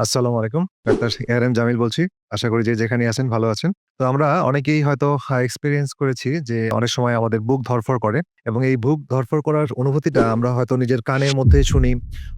আসসালামু আলাইকুম। Doctor ARM Jamil বলছি। আশা করি যে যেখানেই আছেন ভালো আছেন। তো আমরা অনেকেই হয়তো এক্সপেরিয়েন্স করেছি যে অনেক সময় আমাদের বুক ধরফর করে এবং এই বুক ধড়ফড় করার অনুভূতিটা আমরা হয়তো নিজের কানের মধ্যে শুনি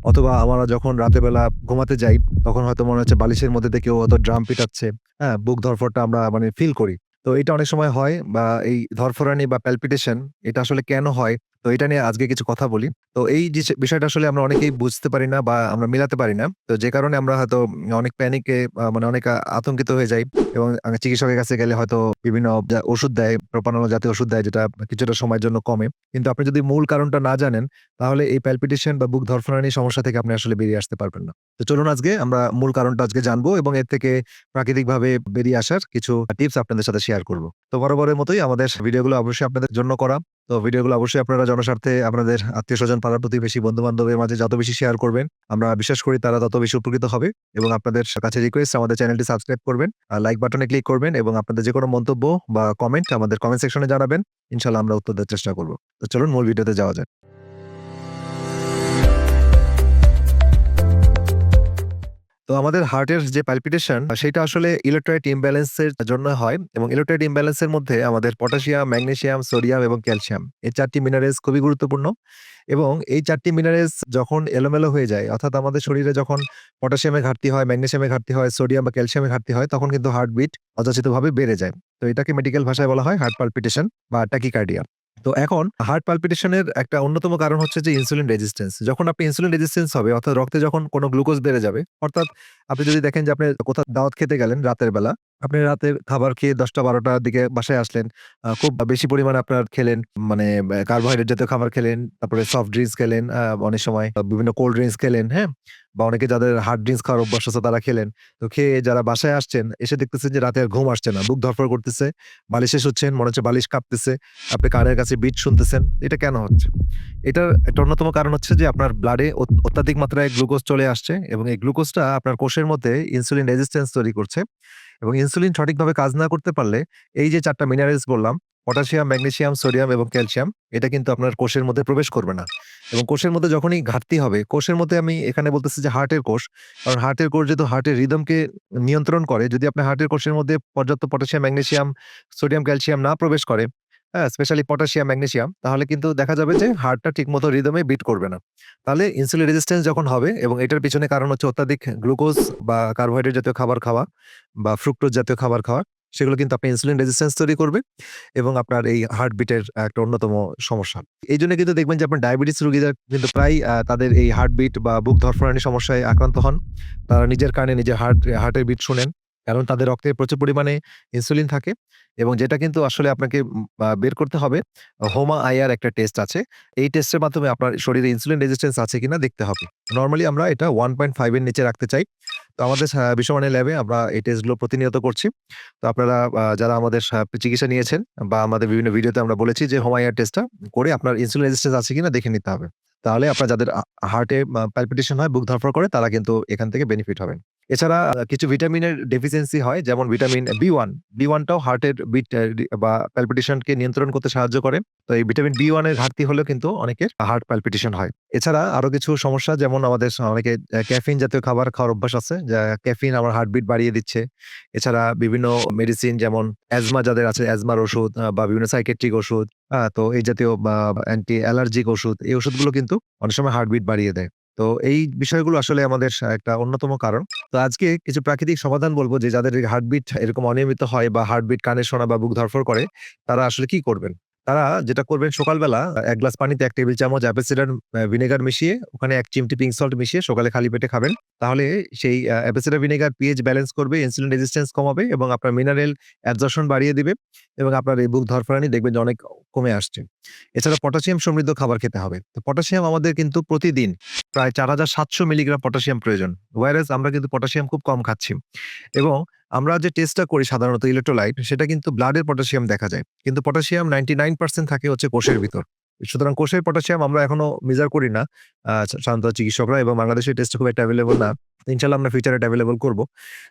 অথবা আমরা যখন রাতের বেলা ঘুমাতে যাই তখন হয়তো মনে হচ্ছে বালিশের মধ্যে কেউ হয়তো ড্রাম পিটাচ্ছে। হ্যাঁ? বুক ধরফরটা আমরা মানে ফিল করি। তো এটা অনেক সময় হয় বা এই ধরফরানি বা প্যালপিটেশন এটা আসলে কেন হয়? তো এটা নিয়ে আজকে কিছু কথা বলি। তো এই বিষয়টা আসলে আমরা অনেকেই বুঝতে পারি না বা আমরা মিলাতে পারি না। তো যে কারণে আমরা হয়তো অনেক প্যানিকে মানে অনেক আতঙ্কিত হয়ে যাই এবং চিকিৎসকের কাছে গেলে হয়তো বিভিন্ন ওষুধ দেয়, প্রোপানল জাতীয় ওষুধ দেয় যেটা কিছুটা সময়ের জন্য কমে। কিন্তু আপনি যদি মূল কারণটা না জানেন তাহলে এই প্যালপিটেশন বা বুক ধড়ফড়ানি সমস্যা থেকে আপনি আসলে বেরিয়ে আসতে পারবেন না। তো চলুন আজকে আমরা মূল কারণটা আজকে জানব এবং এর থেকে প্রাকৃতিকভাবে বেরিয়ে আসার কিছু টিপস আপনাদের সাথে শেয়ার করব। তো বরাবরের মতোই আমাদের ভিডিওগুলো অবশ্যই আপনাদের জন্য করা। তো ভিডিওগুলো অবশ্যই আপনারা জনস্বার্থে আপনাদের আত্মীয় স্বজন পাড়া-প্রতিবেশী, বন্ধু-বান্ধবের মাঝে যত বেশি শেয়ার করবেন, আমরা বিশ্বাস করি তারা তত বেশি উপকৃত হবে এবং আপনাদের কাছে রিকোয়েস্ট আমাদের চ্যানেলটি সাবস্ক্রাইব করবেন, আর লাইক বাটনে ক্লিক করবেন এবং আপনাদের যে কোনো মন্তব্য বা কমেন্ট আমাদের কমেন্ট সেকশনে জানাবেন। ইনশাল্লাহ আমরা উত্তর দেওয়ার চেষ্টা করব তো চলুন মূল ভিডিওতে যাওয়া যাক। তো আমাদের হার্টের যে প্যালপিটেশন সেটা আসলে ইলেকট্রোলাইট ইমব্যালেন্স এর জন্য হয় এবং ইলেকট্রোলাইট ইমব্যালেন্স এর মধ্যে আমাদের পটাশিয়াম, ম্যাগনেসিয়াম, সোডিয়াম এবং ক্যালসিয়াম এই ৪ টি মিনারেলস খুবই গুরুত্বপূর্ণ এবং এই ৪ টি মিনারেলস যখন এলোমেলো হয়ে যায় অর্থাৎ আমাদের শরীরে যখন পটাশিয়ামে ঘাটতি হয়, ম্যাগনেশিয়ামে ঘাটতি হয়, সোডিয়াম বা ক্যালসিয়ামের ঘাটতি হয় তখন কিন্তু হার্টবিট অযাচিতভাবে বেড়ে যায়। তো এটাকে মেডিকেল ভাষায় বলা হয় হার্ট পালপিটেশন বা ট্যাকিকার্ডিয়া। তো এখন হার্ট পালপিটেশনের একটা অন্যতম কারণ হচ্ছে যে ইনসুলিন রেজিস্ট্যান্স। যখন আপনি ইনসুলিন রেজিস্ট্যান্স হবে অর্থাৎ রক্তে যখন কোনো গ্লুকোজ বেড়ে যাবে অর্থাৎ আপনি যদি দেখেন যে আপনি কোথাও দাওয়াত খেতে গেলেন রাতের বেলা, আপনি রাতের খাবার খেয়ে ১০টা-১২টার দিকে বাসায় আসলেন। খুব বেশি পরিমাণে আপনার খেলেন মানে কার্বোহাইড্রেট জাতীয় খাবার খেলেন, তারপরে সফট ড্রিংকস খেলেন, অনেক সময় বিভিন্ন কোল্ড ড্রিংকস খেলেন, হ্যাঁ? বা অনেকে যাদের হার্ড ড্রিংকস খাওয়ার অভ্যাস আছে তারা খেলেন। তো খেয়ে যারা বাসায় আসছেন এসে দেখতেছেন যে রাতে আর ঘুম আসছে না। বুক ধড়ফড় করতেছে, বালিশে শুচ্ছেন, মনে হচ্ছে বালিশ কাঁপতেছে, আপনি কানের কাছে বিট শুনতেছেন। এটা কেন হচ্ছে? এটার একটা অন্যতম কারণ হচ্ছে যে আপনার ব্লাডে অত অত্যাধিক মাত্রায় গ্লুকোজ চলে আসছে এবং এই গ্লুকোজটা আপনার কোষের মধ্যে ইনসুলিন রেজিস্ট্যান্স তৈরি করছে এবং ইনসুলিন সঠিকভাবে কাজ না করতে পারলে এই যে চারটা মিনারেলস বললাম পটাশিয়াম, ম্যাগনেশিয়াম সোডিয়াম এবং ক্যালসিয়াম এটা কিন্তু আপনার কোষের মধ্যে প্রবেশ করবে না এবং কোষের মধ্যে যখনই ঘাটতি হবে, কোষের মধ্যে আমি এখানে বলতেছি যে হার্টের কোষ। কারণ হার্টের কোষ যেহেতু হার্টের রিদমকে নিয়ন্ত্রণ করে, যদি আপনার হার্টের কোষের মধ্যে পর্যাপ্ত পটাশিয়াম, ম্যাগনেশিয়াম সোডিয়াম, ক্যালসিয়াম না প্রবেশ করে, হ্যাঁ? স্পেশালি পটাশিয়াম, ম্যাগনেসিয়াম তাহলে কিন্তু দেখা যাবে যে হার্টটা ঠিকমতো রিদমে বিট করবে না। তাহলে ইনসুলিন রেজিস্ট্যান্স যখন হবে এবং এটার পিছনে কারণ হচ্ছে অত্যাধিক গ্লুকোজ বা কার্বোহাইড্রেট জাতীয় খাবার খাওয়া বা ফ্রুক্টোজ জাতীয় খাবার খাওয়া। সেগুলো কিন্তু আপনার ইনসুলিন রেজিস্ট্যান্স তৈরি করবে এবং আপনার এই হার্টবিটের একটা অন্যতম সমস্যা। এই জন্য কিন্তু দেখবেন যে আপনার ডায়াবেটিস রোগীরা কিন্তু প্রায়ই আ তাদের এই হার্টবিট বা বুক ধড়ফড়ানি সমস্যায় আক্রান্ত হন। তারা নিজের কানে নিজের হার্ট হার্টের বিট শোনেন। কারণ তাদের রক্তে প্রচুর পরিমাণে ইনসুলিন থাকে এবং যেটা কিন্তু আসলে আপনাকে বের করতে হবে হোমা আইআর একটা টেস্ট আছে। এই টেস্টের মাধ্যমে আপনার শরীরে ইনসুলিন রেজিস্ট্যান্স আছে কিনা দেখতে হবে। নর্মালি আমরা এটা 1.5 এর নিচে রাখতে চাই। তো আমাদের বিশ্বমানের ল্যাবে আমরা এই টেস্টগুলো প্রতিনিয়ত করছি। তো আপনারা যারা আমাদের চিকিৎসা নিয়েছেন বা আমাদের বিভিন্ন ভিডিওতে আমরা বলেছি যে হোমা আইআর টেস্টটা করে আপনার ইনসুলিন রেজিস্ট্যান্স আছে কিনা দেখে নিতে হবে। তাহলে আপনার যাদের হার্টে প্যালপিটেশন হয়, বুক ধড়ফড় করে তারা কিন্তু এখান থেকে বেনিফিট হবেন। এছাড়া কিছু ভিটামিনের ডেফিসিয়েন্সি হয় যেমন ভিটামিন B1। B1 টাও হার্টের বিট বা প্যালপিটেশনকে নিয়ন্ত্রণ করতে সাহায্য করে। তো এই ভিটামিন B1 এর ঘাটতি হলেও কিন্তু অনেকের হার্ট প্যালপিটেশন হয়। এছাড়া আরও কিছু সমস্যা যেমন আমাদের অনেকে ক্যাফিন জাতীয় খাবার খাওয়ার অভ্যাস আছে। যা ক্যাফিন আমার হার্টবিট বাড়িয়ে দিচ্ছে। এছাড়া বিভিন্ন মেডিসিন যেমন অ্যাজমা যাদের আছে অ্যাজমার ওষুধ বা বিভিন্ন সাইকেট্রিক ওষুধ, তো এই জাতীয় বা অ্যান্টি অ্যালার্জিক ওষুধ, এই ওষুধগুলো কিন্তু অনেক সময় হার্টবিট বাড়িয়ে দেয়। তো এই বিষয়গুলো আসলে আমাদের একটা অন্যতম কারণ। তো আজকে কিছু প্রাকৃতিক সমাধান বলব যে যাদের হার্টবিট এরকম অনিয়মিত হয় বা হার্টবিট কানে শোনা বা বুক ধরফর করে তারা আসলে কি করবেন? তারা যেটা করবেন সকালবেলা এক গ্লাস পানিতে এক টেবিল চামচ অ্যাপেল সিডার ভিনেগার মিশিয়ে ওখানে এক চিমটি পিঙ্ক সল্ট মিশিয়ে সকালে খালি পেটে খাবেন। তাহলে সেই আ apple cider vinegar pH balance করবে, ইনসুলিন রেজিস্ট্যান্স কমাবে এবং আপনার মিনারেল অ্যাবজর্পশন বাড়িয়ে দিবে এবং আপনার এই বুক ধরফরানি দেখবেন যে অনেক কমে আসছে। এছাড়া পটাশিয়াম সমৃদ্ধ খাবার খেতে হবে। তো পটাশিয়াম আমাদের কিন্তু প্রতিদিন প্রায় ৪৭০০ মিলিগ্রাম পটাশিয়াম প্রয়োজন। whereas আমরা কিন্তু পটাশিয়াম খুব কম খাচ্ছি এবং আমরা যে টেস্টটা করি সাধারণত ইলেক্ট্রোলাইট সেটা কিন্তু ব্লাডের পটাশিয়াম দেখা যায়। কিন্তু পটাশিয়াম 99% থাকে হচ্ছে কোষের ভিতর সুতরাং কোষের পটাশিয়াম আমরা এখনও মেজার করি না সাধারণত চিকিৎসকরা এবং বাংলাদেশের টেস্ট খুব একটা এভেইলেবল না। ইনশাআল্লাহ আমরা ফিউচারে এটা এভেইলেবল করব।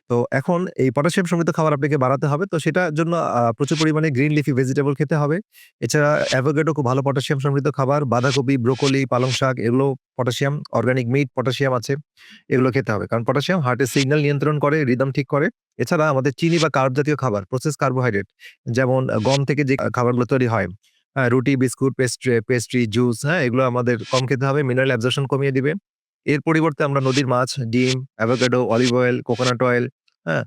তো এখন এই পটাশিয়াম সমৃদ্ধ খাবার আপনাকে বাড়াতে হবে। তো সেটার জন্য প্রচুর পরিমাণে গ্রিন লিফি ভেজিটেবল খেতে হবে। এছাড়া অ্যাভোকাডো খুব ভালো পটাশিয়াম সমৃদ্ধ খাবার। বাঁধাকপি, ব্রোকলি, পালং শাক এগুলো পটাশিয়াম, অর্গানিক মিট পটাশিয়াম আছে। এগুলো খেতে হবে। কারণ পটাশিয়াম হার্টের সিগন্যাল নিয়ন্ত্রণ করে, রিদম ঠিক করে। এছাড়া আমাদের চিনি বা কার্ব জাতীয় খাবার, প্রসেস কার্বোহাইড্রেট যেমন গম থেকে যে খাবারগুলো তৈরি হয়, রুটি, বিস্কুট, পেস্ট্রি, পেস্ট্রি, জুস হ্যাঁ? এগুলো আমাদের কম খেতে হবে। মিনারেল অ্যাবজর্পশন কমিয়ে দিবে। এর পরিবর্তে আমরা নদীর মাছ, ডিম, avocado, olive oil, coconut oil, হ্যাঁ?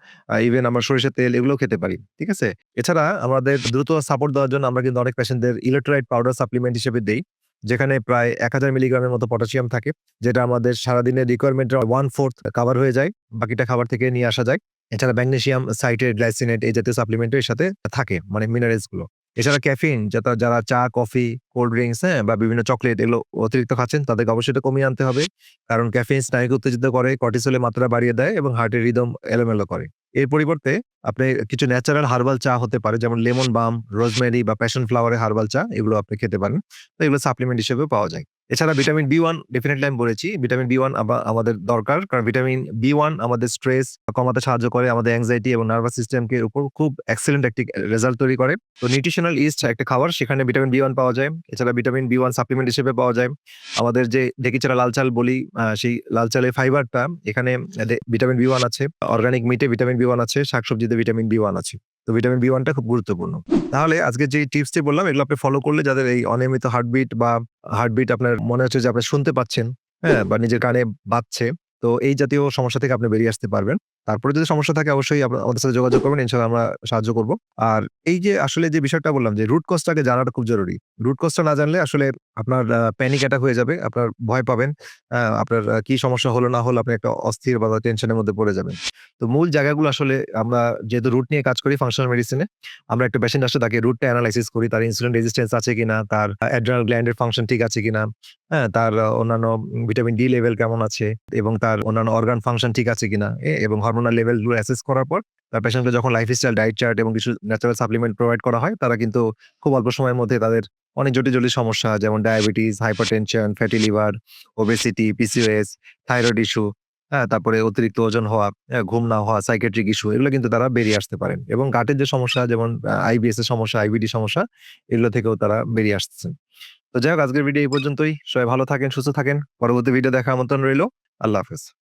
ইভেন আমরা সরিষার তেল এগুলোও খেতে পারি। ঠিক আছে? এছাড়া আমাদের দ্রুত সাপোর্ট দেওয়ার জন্য আমরা কিন্তু অনেক পেশেন্টদের ইলেক্ট্রোলাইট পাউডার সাপ্লিমেন্ট হিসেবে দেই। যেখানে প্রায় ১০০০ মিলিগ্রামের মতো পটাশিয়াম থাকে। যেটা আমাদের সারাদিনের রিকোয়ারমেন্টের 1/4 কাভার হয়ে যায়। বাকিটা খাবার থেকে নিয়ে আসা যায়। এছাড়া ম্যাগনেসিয়াম, সাইট্রেট, গ্লাইসিনেট এই জাতীয় সাপ্লিমেন্টও এর সাথে থাকে। মানে মিনারেলসগুলো। এছাড়া ক্যাফিন যাতা যারা চা, কফি, কোল্ড ড্রিঙ্কস হ্যাঁ? বা বিভিন্ন চকলেট এগুলো অতিরিক্ত খাচ্ছেন তাদেরকে অবশ্যই এটা কমিয়ে আনতে হবে। কারণ ক্যাফিন স্নায়ুকে উত্তেজিত করে, কর্টিসলের মাত্রা বাড়িয়ে দেয় এবং হার্টের রিদম এলোমেলো করে। এর পরিবর্তে আপনি কিছু ন্যাচারাল হার্বাল চা হতে পারে যেমন লেমন বাম, রোজমেরি বা প্যাশন ফ্লাওয়ারের হার্বাল চা এগুলো আপনি খেতে পারেন। তো এগুলো সাপ্লিমেন্ট হিসেবেও পাওয়া যায়। এছাড়া ভিটামিন বি1 ডেফিনিটলি আমি বলেছি। ভিটামিন বি1 আবা আমাদের দরকার। কারণ ভিটামিন বি ওয়ান আমাদের স্ট্রেস কমাতে সাহায্য করে। আমাদের অ্যাংজাইটি এবং নার্ভাস সিস্টেমকে উপর খুব এক্সেলেন্ট একটি রেজাল্ট তৈরি করে। তো নিউট্রিশনাল ইস্ট একটা খাবার, সেখানে ভিটামিন বি ওয়ান পাওয়া যায়। এছাড়া ভিটামিন বি ওয়ান সাপ্লিমেন্ট হিসেবে পাওয়া যায়। আমাদের যে ঢেঁকিচড়া লাল চাল বলি সেই লাল চালের ফাইবারটা এখানে ভিটামিন বি ওয়ান আছে। অর্গানিক মিটে ভিটামিন বি ওয়ান আছে। শাকসবজিতে ভিটামিন বি ওয়ান আছে। তো ভিটামিন বি ওয়ানটা খুব গুরুত্বপূর্ণ। তাহলে আজকে যে টিপসটি বললাম এগুলো আপনি ফলো করলে যাদের এই অনিয়মিত হার্টবিট বা হার্টবিট আপনার মনে হচ্ছে যে আপনি শুনতে পাচ্ছেন, হ্যাঁ? বা নিজের কানে বাজছে। তো এই জাতীয় সমস্যা থেকে আপনি বেরিয়ে আসতে পারবেন। তারপরে যদি সমস্যা থাকে অবশ্যই আমাদের সাথে যোগাযোগ করবেন। ইনশাআল্লাহ আমরা সাহায্য করব। আর এই যে আসলে যে বিষয়টা বললাম যে রুট কজ টাকে জানাটা খুব জরুরি। রুট কজ টা না জানলে আসলে আপনার প্যানিক অ্যাটাক হয়ে যাবে। আপনার ভয় পাবেন। আপনার কি সমস্যা হলো না হলো আপনি একটা অস্থির বা টেনশনের মধ্যে পড়ে যাবেন। তো মূল জায়গাগুলো আসলে আমরা যেহেতু রুট নিয়ে কাজ করি ফাংশনাল মেডিসিনে, আমরা একটা পেশেন্ট আসলে তাকে রুটটা এনালাইসিস করি। তার ইনসুলিন রেজিস্ট্যান্স আছে কিনা, তার অ্যাড্রিনাল গ্ল্যান্ড এর ফাংশন ঠিক আছে কিনা, হ্যাঁ? তার অন্যান্য ভিটামিন ডি লেভেল কেমন আছে এবং তার অন্যান্য অর্গান ফাংশন ঠিক আছে কিনা এবং হরমোনাল লেভেলগুলো অ্যাসেস করার পর তার পেশেন্টকে যখন লাইফস্টাইল ডায়েট চার্ট এবং কিছু ন্যাচারাল সাপ্লিমেন্ট প্রোভাইড করা হয় তারা কিন্তু খুব অল্প সময়ের মধ্যে তাদের অনেক জটিল, জটিল সমস্যা যেমন diabetes, hypertension, fatty liver, obesity, PCOS, thyroid issue, হ্যাঁ? তারপরে অতিরিক্ত ওজন হওয়া, হ্যাঁ? ঘুম না হওয়া, সাইকেট্রিক ইস্যু এগুলো কিন্তু তারা বেরিয়ে আসতে পারেন। এবং গাটের যে সমস্যা যেমন আইবিএস এর সমস্যা, আইবিডি সমস্যা এগুলো থেকেও তারা বেরিয়ে আসতেছেন। তো যাই হোক আজকের ভিডিও এই পর্যন্তই। সবাই ভালো থাকেন, সুস্থ থাকেন। পরবর্তী ভিডিও দেখার আমন্ত্রণ রইল। আল্লাহ হাফেজ।